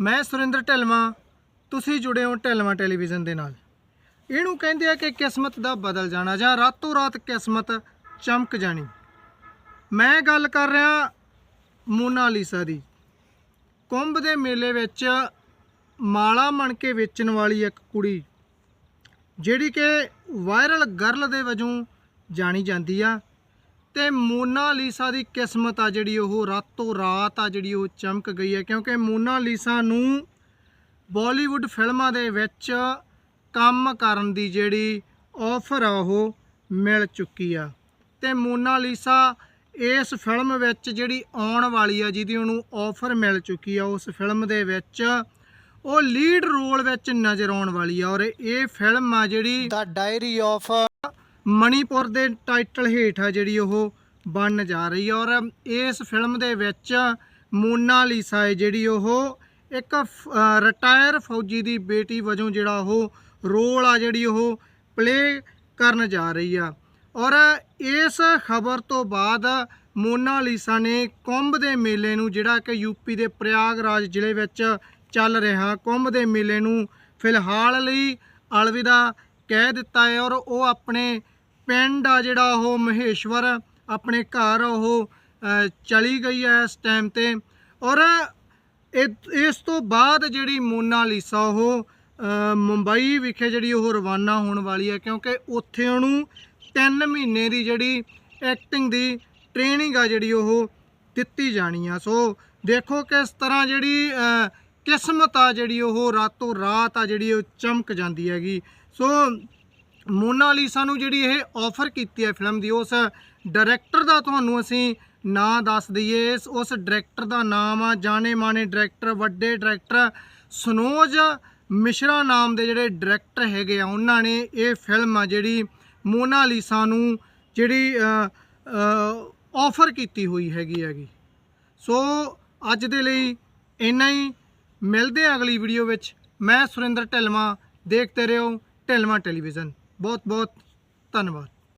ਮੈਂ ਸੁਰਿੰਦਰ ਢਿਲਵਾਂ। ਤੁਸੀਂ ਜੁੜੇ ਹੋ ਢਿਲਵਾਂ ਟੈਲੀਵਿਜ਼ਨ ਦੇ ਨਾਲ। ਇਹਨੂੰ ਕਹਿੰਦੇ ਆ ਕਿ ਕਿਸਮਤ ਦਾ ਬਦਲ ਜਾਣਾ ਜਾਂ ਰਾਤੋਂ ਰਾਤ ਕਿਸਮਤ ਚਮਕ ਜਾਣੀ। ਮੈਂ ਗੱਲ ਕਰ ਰਿਹਾ ਮੋਨਾਲੀਸਾ ਦੀ। ਕੁੰਭ ਦੇ ਮੇਲੇ ਵਿੱਚ ਮਾਲਾ ਮਣ ਕੇ ਵੇਚਣ ਵਾਲੀ ਇੱਕ ਕੁੜੀ, ਜਿਹੜੀ ਕਿ ਵਾਇਰਲ ਗਰਲ ਦੇ ਵਜੋਂ ਜਾਣੀ ਜਾਂਦੀ ਆ। ਤੇ ਮੋਨਾਲੀਸਾ ਦੀ ਕਿਸਮਤ ਆ ਜਿਹੜੀ ਉਹ ਰਾਤੋਂ ਰਾਤ ਆ ਜਿਹੜੀ ਉਹ ਚਮਕ ਗਈ ਹੈ, ਕਿਉਂਕਿ ਮੋਨਾ ਲੀਸਾ ਨੂੰ ਬਾਲੀਵੁੱਡ ਫਿਲਮਾਂ ਦੇ ਵਿੱਚ ਕੰਮ ਕਰਨ ਦੀ ਜਿਹੜੀ ਆਫਰ ਆ ਉਹ ਮਿਲ ਚੁੱਕੀ ਆ। ਤੇ ਮੋਨਾਲੀਸਾ ਇਸ ਫਿਲਮ ਵਿੱਚ ਜਿਹੜੀ ਆਉਣ ਵਾਲੀ ਆ, ਜਿਹਦੀ ਉਹਨੂੰ ਆਫਰ ਮਿਲ ਚੁੱਕੀ ਆ, ਉਸ ਫਿਲਮ ਦੇ ਵਿੱਚ ਉਹ ਲੀਡ ਰੋਲ ਵਿੱਚ ਨਜ਼ਰ ਆਉਣ ਵਾਲੀ ਆ ਔਰ ਇਹ ਫਿਲਮ ਆ ਜਿਹੜੀ ਦਾ ਡਾਇਰੀ ਆਫ ਮਣੀਪੁਰ ਦੇ ਟਾਈਟਲ ਹੇਠ ਆ ਜਿਹੜੀ ਉਹ ਬਣਨ ਜਾ ਰਹੀ ਹੈ ਔਰ ਇਸ ਫਿਲਮ ਦੇ ਵਿੱਚ ਮੋਨਾ ਲੀਸਾ ਹੈ ਜਿਹੜੀ ਉਹ ਇੱਕ ਰਿਟਾਇਰ ਫੌਜੀ ਦੀ ਬੇਟੀ ਵਜੋਂ ਜਿਹੜਾ ਉਹ ਰੋਲ ਆ ਜਿਹੜੀ ਉਹ ਪਲੇ ਕਰਨ ਜਾ ਰਹੀ ਆ। ਔਰ ਇਸ ਖਬਰ ਤੋਂ ਬਾਅਦ ਮੋਨਾ ਲੀਸਾ ਨੇ ਕੁੰਭ ਦੇ ਮੇਲੇ ਨੂੰ ਜਿਹੜਾ ਕਿ ਯੂਪੀ ਦੇ ਪ੍ਰਯਾਗਰਾਜ ਜ਼ਿਲ੍ਹੇ ਵਿੱਚ ਚੱਲ ਰਿਹਾ, ਕੁੰਭ ਦੇ ਮੇਲੇ ਨੂੰ ਫਿਲਹਾਲ ਲਈ ਅਲਵਿਦਾ ਕਹਿ ਦਿੱਤਾ ਹੈ। ਔਰ ਉਹ ਆਪਣੇ ਪਿੰਡ ਆ ਜਿਹੜਾ ਉਹ ਮਹੇਸ਼ਵਰ ਆਪਣੇ ਘਰ ਉਹ ਚਲੀ ਗਈ ਹੈ ਇਸ ਟਾਈਮ ਤੇ। ਔਰ ਇਹ- ਇਸ ਤੋਂ ਬਾਅਦ ਜਿਹੜੀ ਮੋਨਾ ਲੀਸਾ ਉਹ ਮੁੰਬਈ ਵਿਖੇ ਜਿਹੜੀ ਉਹ ਰਵਾਨਾ ਹੋਣ ਵਾਲੀ ਹੈ, ਕਿਉਂਕਿ ਉੱਥੇ ਉਹਨੂੰ 3 ਮਹੀਨੇ ਦੀ ਜਿਹੜੀ ਐਕਟਿੰਗ ਦੀ ਟ੍ਰੇਨਿੰਗ ਆ ਜਿਹੜੀ ਉਹ ਦਿੱਤੀ ਜਾਣੀ ਆ। ਸੋ ਦੇਖੋ ਕਿਸ ਤਰ੍ਹਾਂ ਜਿਹੜੀ ਕਿਸਮਤ ਆ ਜਿਹੜੀ ਉਹ ਰਾਤੋਂ ਰਾਤ ਆ ਜਿਹੜੀ ਉਹ ਚਮਕ ਜਾਂਦੀ ਹੈਗੀ। ਸੋ ਮੋਨਾ ਮੋਨਾਲੀਸਾ ਨੂੰ ਜਿਹੜੀ ਇਹ ਆਫਰ ਕੀਤੀ ਹੈ ਫਿਲਮ ਦੀ, ਉਸ ਡਾਇਰੈਕਟਰ ਦਾ ਤੁਹਾਨੂੰ ਅਸੀਂ ਨਾਂ ਦੱਸ ਦਈਏ। ਇਸ, ਉਸ ਡਾਇਰੈਕਟਰ ਦਾ ਨਾਮ ਆ, ਜਾਣੇ ਮਾਣੇ ਡਾਇਰੈਕਟਰ ਵੱਡੇ ਡਾਇਰੈਕਟਰ ਸਨੋਜ ਮਿਸ਼ਰਾ ਨਾਮ ਦੇ ਜਿਹੜੇ ਡਾਇਰੈਕਟਰ ਹੈਗੇ ਆ, ਉਹਨਾਂ ਨੇ ਇਹ ਫਿਲਮ ਆ ਜਿਹੜੀ ਮੋਨਾ ਲੀਸਾ ਨੂੰ ਜਿਹੜੀ ਆਫਰ ਕੀਤੀ ਹੋਈ ਹੈਗੀ ਹੈਗੀ। ਸੋ ਅੱਜ ਦੇ ਲਈ ਇੰਨਾ ਹੀ। ਮਿਲਦੇ ਆ ਅਗਲੀ ਵੀਡੀਓ ਵਿੱਚ। ਮੈਂ ਸੁਰਿੰਦਰ ਢਿਲਵਾਂ। ਦੇਖਦੇ ਰਹੋ ਢਿਲਵਾਂ ਟੈਲੀਵਿਜ਼ਨ। ਬਹੁਤ ਬਹੁਤ ਧੰਨਵਾਦ।